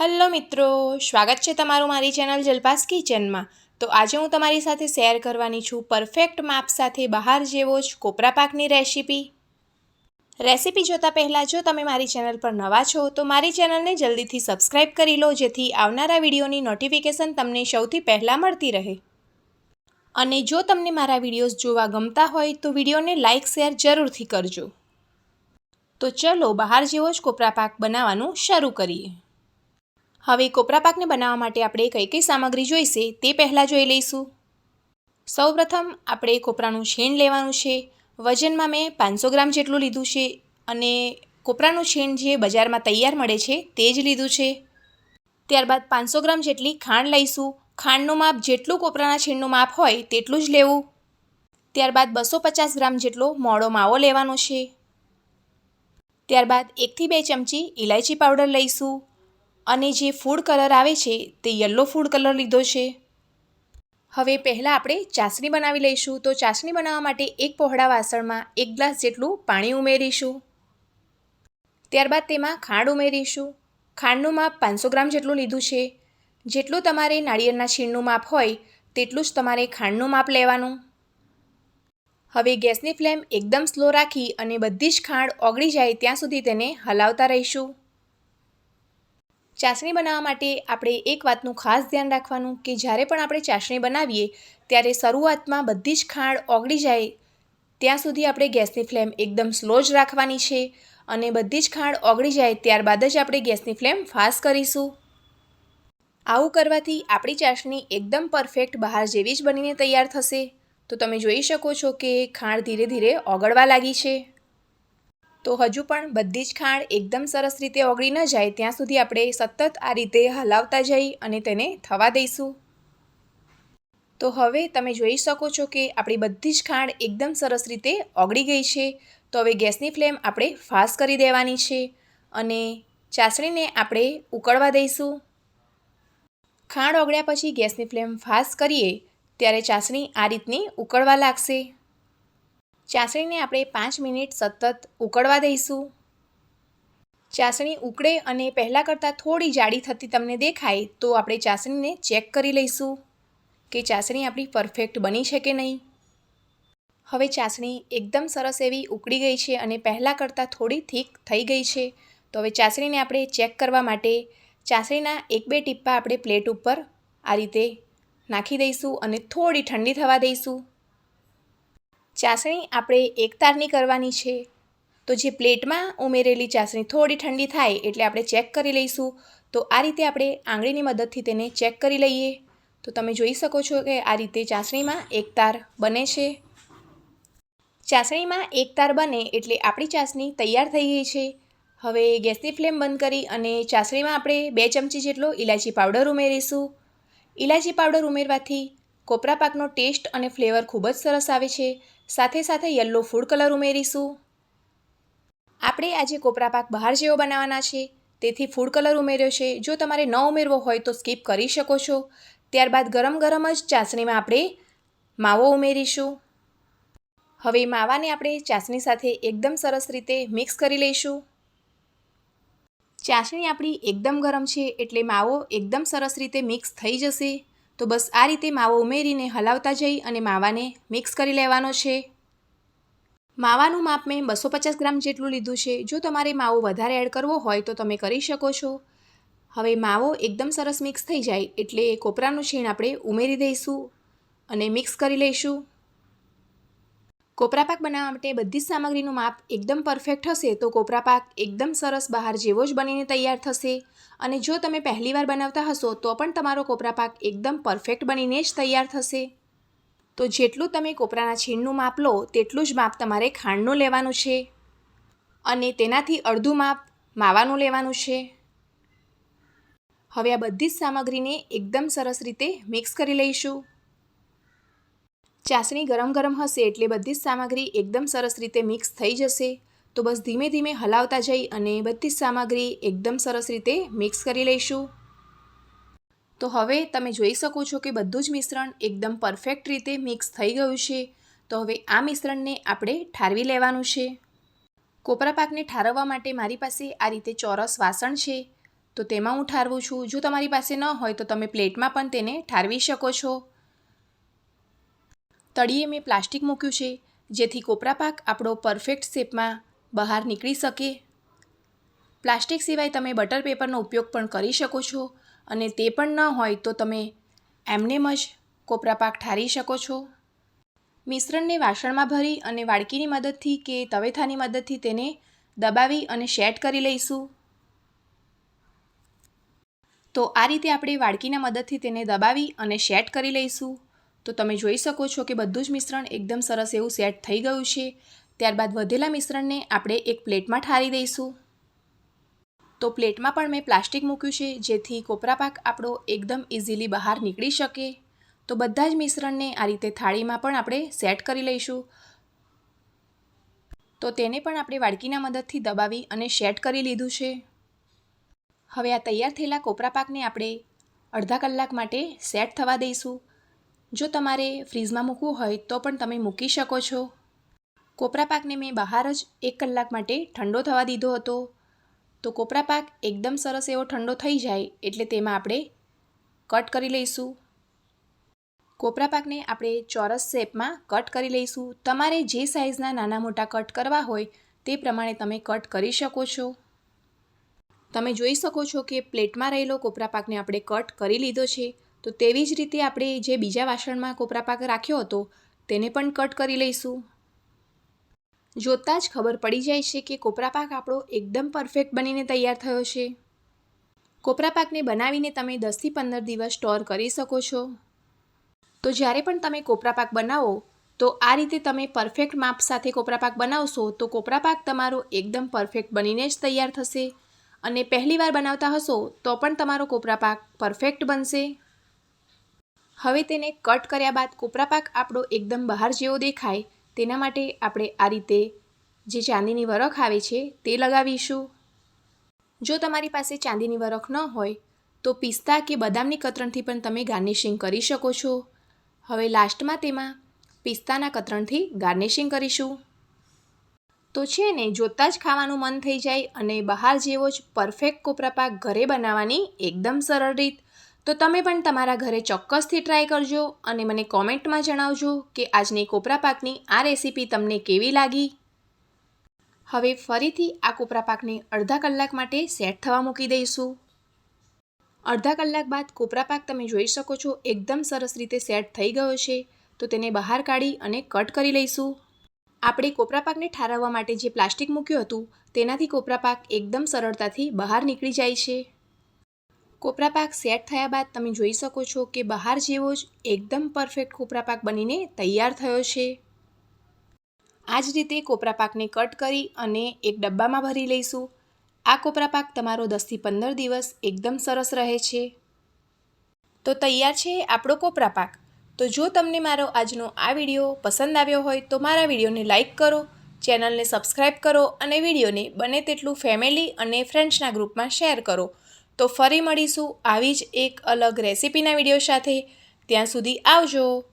Hello મિત્રો, સ્વાગત છે તમારું મારી ચેનલ જલપાસ કિચનમાં. તો આજે હું તમારી સાથે શેર કરવાની છું પરફેક્ટ માપ સાથે બહાર જેવો જ કોપરા પાકની રેસીપી. રેસીપી જોતાં પહેલાં જો તમે મારી ચેનલ પર નવા છો, તો મારી ચેનલને જલ્દીથી સબસ્ક્રાઇબ કરી લો, જેથી આવનારા વિડીયોની નોટિફિકેશન તમને સૌથી પહેલાં મળતી રહે. અને જો તમને મારા વિડીયોઝ જોવા ગમતા હોય, તો વિડીયોને લાઇક, શેર જરૂરથી કરજો. તો ચલો બહાર જેવો જ કોપરા પાક બનાવવાનું શરૂ કરીએ. હવે કોપરા પાકને બનાવવા માટે આપણે કઈ કઈ સામગ્રી જોઈશે તે પહેલાં જોઈ લઈશું. સૌપ્રથમ આપણે કોપરાનું છીણ લેવાનું છે. વજનમાં મેં પાંચસો ગ્રામ જેટલું લીધું છે અને કોપરાનું છીણ જે બજારમાં તૈયાર મળે છે તે જ લીધું છે. ત્યારબાદ પાંચસો ગ્રામ જેટલી ખાંડ લઈશું. ખાંડનું માપ જેટલું કોપરાના છીણનું માપ હોય તેટલું જ લેવું. ત્યારબાદ બસો પચાસ ગ્રામ જેટલો મોડો માવો લેવાનો છે. ત્યારબાદ એકથી બે ચમચી ઇલાયચી પાવડર લઈશું. અને જે ફૂડ કલર આવે છે, તે યલો ફૂડ કલર લીધો છે. હવે પહેલાં આપણે ચાસણી બનાવી લઈશું. તો ચાસણી બનાવવા માટે એક પહોળા વાસણમાં એક ગ્લાસ જેટલું પાણી ઉમેરીશું. ત્યારબાદ તેમાં ખાંડ ઉમેરીશું. ખાંડનું માપ પાંચસો ગ્રામ જેટલું લીધું છે. જેટલું તમારે નાળિયેરના છીણનું માપ હોય, તેટલું જ તમારે ખાંડનું માપ લેવાનું. હવે ગેસની ફ્લેમ એકદમ સ્લો રાખી અને બધી જ ખાંડ ઓગળી જાય ત્યાં સુધી તેને હલાવતા રહીશું. ચાસણી બનાવવા માટે આપણે એક વાતનું ખાસ ધ્યાન રાખવાનું કે જ્યારે પણ આપણે ચાસણી બનાવીએ, ત્યારે શરૂઆતમાં બધી જ ખાંડ ઓગળી જાય. ત્યાં સુધી આપણે ગેસની ફ્લેમ એકદમ સ્લો જ રાખવાની છે અને બધી જ ખાંડ ઓગળી જાય ત્યારબાદ જ આપણે ગેસની ફ્લેમ ફાસ્ટ કરીશું. આવું કરવાથી આપણી ચાસણી એકદમ પરફેક્ટ બહાર જેવી જ બનીને તૈયાર થશે. તો તમે જોઈ શકો છો કે ખાંડ ધીરે ધીરે ઓગળવા લાગી છે. તો હજુ પણ બધી જ ખાંડ એકદમ સરસ રીતે ઓગળી ન જાય, ત્યાં સુધી આપણે સતત આ રીતે હલાવતા જઈ અને તેને થવા દઈશું. તો હવે તમે જોઈ શકો છો કે આપણી બધી જ ખાંડ એકદમ સરસ રીતે ઓગળી ગઈ છે. તો હવે ગેસની ફ્લેમ આપણે ફાસ્ટ કરી દેવાની છે અને ચાસણીને આપણે ઉકળવા દઈશું. ખાંડ ઓગળ્યા પછી ગેસની ફ્લેમ ફાસ્ટ કરીએ, ત્યારે ચાસણી આ રીતની ઉકળવા લાગશે. ચાસણીને આપણે પાંચ મિનિટ સતત ઉકળવા દઈશું. ચાસણી ઉકળે અને પહેલાં કરતાં થોડી જાડી થતી તમને દેખાય તો આપણે ચાસણીને ચેક કરી લઈશું કે ચાસણી આપણી પરફેક્ટ બની છે કે નહીં. હવે ચાસણી એકદમ સરસ એવી ઉકળી ગઈ છે અને પહેલાં કરતાં થોડી થીક થઈ ગઈ છે. તો હવે ચાસણીને આપણે ચેક કરવા માટે ચાસણીના એક બે ટીપ્પા આપણે પ્લેટ ઉપર આ રીતે નાખી દઈશું અને થોડી ઠંડી થવા દઈશું. ચાસણી આપણે એક તારની કરવાની છે. તો જે પ્લેટમાં ઉમેરેલી ચાસણી થોડી ઠંડી થાય એટલે આપણે ચેક કરી લઈશું. તો આ રીતે આપણે આંગળીની મદદથી તેને ચેક કરી લઈએ. તો તમે જોઈ શકો છો કે આ રીતે ચાસણીમાં એક તાર બને છે. ચાસણીમાં એક તાર બને એટલે આપણી ચાસણી તૈયાર થઈ ગઈ છે. હવે ગેસની ફ્લેમ બંધ કરી અને ચાસણીમાં આપણે બે ચમચી જેટલો ઇલાયચી પાવડર ઉમેરીશું. ઇલાયચી પાવડર ઉમેરવાથી કોપરા પાકનો ટેસ્ટ અને ફ્લેવર ખૂબ જ સરસ આવે છે. સાથે સાથે યલો ફૂડ કલર ઉમેરીશું. આપણે આજે કોપરા પાક બહાર જેવો બનાવવાના છે. તેથી ફૂડ કલર ઉમેર્યો છે. જો તમારે ન ઉમેરવો હોય તો સ્કીપ કરી શકો છો. ત્યારબાદ ગરમ ગરમ જ ચાસણીમાં આપણે માવો ઉમેરીશું. હવે માવાને આપણે ચાસણી સાથે એકદમ સરસ રીતે મિક્સ કરી લઈશું. ચાસણી આપણી એકદમ ગરમ છે એટલે માવો એકદમ સરસ રીતે મિક્સ થઈ જશે. તો બસ આ રીતે માવો ઉમેરીને હલાવતા જઈ અને માવાને મિક્સ કરી લેવાનો છે. માવાનું માપ મેં બસો પચાસ ગ્રામ જેટલું લીધું છે. જો તમારે માવો વધારે એડ કરવો હોય તો તમે કરી શકો છો. હવે માવો એકદમ સરસ મિક્સ થઈ જાય એટલે કોપરાનું છીણ આપણે ઉમેરી દઈશું અને મિક્સ કરી લઈશું. કોપરા પાક બનાવવા માટે બધી જ સામગ્રીનું માપ એકદમ પરફેક્ટ હશે તો કોપરા પાક એકદમ સરસ બહાર જેવો જ બનીને તૈયાર થશે. અને જો તમે પહેલીવાર બનાવતા હશો, તો પણ તમારો કોપરા પાક એકદમ પરફેક્ટ બનીને જ તૈયાર થશે. તો જેટલું તમે કોપરાના છીણનું માપ લો, તેટલું જ માપ તમારે ખાંડનું લેવાનું છે. અને તેનાથી અડધું માપ માવાનું લેવાનું છે. હવે આ બધી જ સામગ્રીને એકદમ સરસ રીતે મિક્સ કરી લઈશું. ચાસણી ગરમ ગરમ હશે એટલે બધી જ સામગ્રી એકદમ સરસ રીતે મિક્સ થઈ જશે. તો બસ ધીમે ધીમે હલાવતા જઈ અને બધી જ સામગ્રી એકદમ સરસ રીતે મિક્સ કરી લઈશું. તો હવે તમે જોઈ શકો છો કે બધું જ મિશ્રણ એકદમ પરફેક્ટ રીતે મિક્સ થઈ ગયું છે. તો હવે આ મિશ્રણને આપણે ઠારવી લેવાનું છે. કોપરા પાકને ઠારવવા માટે મારી પાસે આ રીતે ચોરસ વાસણ છે. તો તેમાં હું ઠારવું છું. જો તમારી પાસે ન હોય તો તમે પ્લેટમાં પણ તેને ઠારવી શકો છો. તળિયે મેં પ્લાસ્ટિક મૂક્યું છે, જેથી કોપરા પાક આપણો પરફેક્ટ શેપમાં બહાર નીકળી શકે. પ્લાસ્ટિક સિવાય તમે બટર પેપરનો ઉપયોગ પણ કરી શકો છો અને તે પણ ન હોય તો તમે એમનેમ જ કોપરા પાક ઠારી શકો છો. મિશ્રણને વાસણમાં ભરી અને વાડકીની મદદથી કે તવેથાની મદદથી તેને દબાવી અને શેટ કરી લઈશું. તો આ રીતે આપણે વાડકીના મદદથી તેને દબાવી અને શેટ કરી લઈશું. તો તમે જોઈ શકો છો કે બધું જ મિશ્રણ એકદમ સરસ એવું સેટ થઈ ગયું છે. ત્યારબાદ વધેલા મિશ્રણને આપણે એક પ્લેટમાં ઠારી દઈશું. તો પ્લેટમાં પણ મેં પ્લાસ્ટિક મૂક્યું છે, જેથી કોપરા પાક આપણો એકદમ ઇઝીલી બહાર નીકળી શકે. તો બધા જ મિશ્રણને આ રીતે થાળીમાં પણ આપણે સેટ કરી લઈશું. તો તેને પણ આપણે વાડકીના મદદથી દબાવી અને સેટ કરી લીધું છે. હવે આ તૈયાર થયેલા કોપરા પાકને આપણે અડધા કલાક માટે સેટ થવા દઈશું. જો તમારે ફ્રીઝમાં મૂકવું હોય તો પણ તમે મૂકી શકો છો. કોપરા પાકને મેં બહાર જ એક કલાક માટે ઠંડો થવા દીધો હતો. તો કોપરા પાક એકદમ સરસ એવો ઠંડો થઈ જાય એટલે તેમાં આપણે કટ કરી લઈશું. કોપરા પાકને આપણે ચોરસ શેપમાં કટ કરી લઈશું. તમારે જે સાઇઝના નાના મોટા કટ કરવા હોય તે પ્રમાણે તમે કટ કરી શકો છો. તમે જોઈ શકો છો કે પ્લેટમાં રહેલો કોપરા પાકને આપણે કટ કરી લીધો છે. તો તેવી જ રીતે આપણે જે બીજા વાસણમાં કોપરા પાક રાખ્યો હતો, તેને પણ કટ કરી લઈશું. જોતાં જ ખબર પડી જાય છે કે કોપરા પાક આપણો એકદમ પરફેક્ટ બનીને તૈયાર થયો છે. કોપરા પાકને બનાવીને તમે દસથી પંદર દિવસ સ્ટોર કરી શકો છો. તો જ્યારે પણ તમે કોપરા પાક બનાવો, તો આ રીતે તમે પરફેક્ટ માપ સાથે કોપરા પાક બનાવશો, તો કોપરા પાક તમારો એકદમ પરફેક્ટ બનીને જ તૈયાર થશે. અને પહેલીવાર બનાવતા હશો, તો પણ તમારો કોપરા પાક પરફેક્ટ બનશે. હવે તેને કટ કર્યા બાદ કોપરા પાક આપણો એકદમ બહાર જેવો દેખાય, તેના માટે આપણે આ રીતે જે ચાંદીની વરખ આવે છે તે લગાવીશું. જો તમારી પાસે ચાંદીની વરખ ન હોય, તો પિસ્તા કે બદામની કતરણથી પણ તમે ગાર્નિશિંગ કરી શકો છો. હવે લાસ્ટમાં તેમાં પિસ્તાના કતરણથી ગાર્નિશિંગ કરીશું. તો છે ને, જોતાં જ ખાવાનું મન થઈ જાય અને બહાર જેવો જ પરફેક્ટ કોપરા પાક ઘરે બનાવવાની એકદમ સરળ રીત. તો તમે પણ તમારા ઘરે ચોક્કસથી ટ્રાય કરજો અને મને કોમેન્ટમાં જણાવજો કે આજની કોપરા પાકની આ રેસીપી તમને કેવી લાગી. હવે ફરીથી આ કોપરા પાકને અડધા કલાક માટે સેટ થવા મૂકી દઈશું. અડધા કલાક બાદ કોપરા પાક તમે જોઈ શકો છો એકદમ સરસ રીતે સેટ થઈ ગયો છે. તો તેને બહાર કાઢી અને કટ કરી લઈશું. આપણે કોપરા પાકને ઠારવવા માટે જે પ્લાસ્ટિક મૂક્યું હતું, તેનાથી કોપરા પાક એકદમ સરળતાથી બહાર નીકળી જાય છે. કોપરા પાક સેટ થયા બાદ તમે જોઈ શકો છો કે બહાર જેવો જ એકદમ પરફેક્ટ કોપરા પાક બનીને તૈયાર થયો છે. આ જ રીતે કોપરા પાકને કટ કરી અને એક ડબ્બામાં ભરી લઈશું. આ કોપરા પાક તમારો દસથી પંદર દિવસ એકદમ સરસ રહે છે. તો તૈયાર છે આપણો કોપરા પાક તો જો તમને મારો આજનો આ વીડિયો પસંદ આવ્યો હોય તો મારા વિડીયોને લાઇક કરો, ચેનલને સબસ્ક્રાઈબ કરો અને વિડીયોને બને તેટલું ફેમિલી અને ફ્રેન્ડ્સના ગ્રુપમાં શેર કરો. તો ફરી મળીશું. આવી જ એક અલગ રેસીપીના વીડિયો સાથે. ત્યાં સુધી આવજો.